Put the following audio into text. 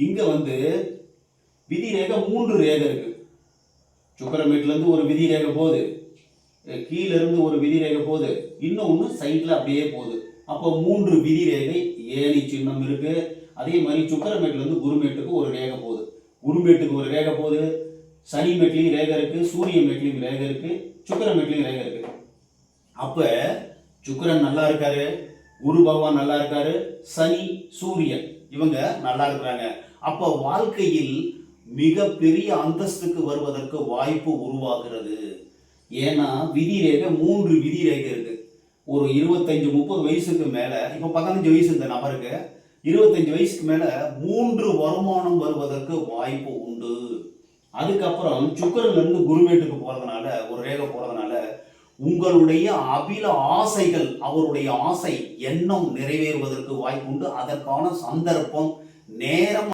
இங்க வந்து விதி ரேகை மூன்று ரேகை இருக்கு. சுக்கரமேட்ல இருந்து ஒரு விதி ரேகை போகுது. அஹ் கீழ இருந்து ஒரு விதி ரேகை போகுது. இன்னொன்று சைட்ல அப்படியே போகுது. அப்போ மூன்று விதி ரேகை ஏழி சின்னம் இருக்கு. அதே மாதிரி சுக்கரமேட்ல இருந்து குருமேட்டுக்கு ஒரு ரேகை போகுது. குருமேட்டுக்கு ஒரு ரேகை போகுது. சனி மேட்லையும் ரேகை இருக்கு. சூரிய மேட்லையும் ரேகை இருக்கு. சுக்கரமேட்லையும் ரேகை இருக்கு. அப்ப சுக்கரன் நல்லா இருக்காரு. குரு பகவான் நல்லா இருக்காரு சனி சூரியன் இவங்க நல்லா இருக்கிறாங்க. அப்போ வாழ்க்கையில் மிகப்பெரிய அந்தஸ்துக்கு வருவதற்கு வாய்ப்பு உருவாகிறது. ஏன்னா விதி ரேகை மூன்று விதி ரேகை இருக்கு. ஒரு இருபத்தஞ்சு முப்பது வயசுக்கு மேலே இப்போ பதினஞ்சு வயசு இந்த நபருக்கு இருபத்தஞ்சு வயசுக்கு மேலே மூன்று வருமானம் வருவதற்கு வாய்ப்பு உண்டு. அதுக்கப்புறம் சுக்கரன்லேருந்து குருமேட்டுக்கு போகிறதுனால ஒரு ரேகை போகிறதுனால உங்களுடைய அபில ஆசைகள் அவருடைய ஆசை எண்ணம் நிறைவேறுவதற்கு வாய்ப்பு உண்டு அதற்கான சந்தர்ப்பம் நேரம்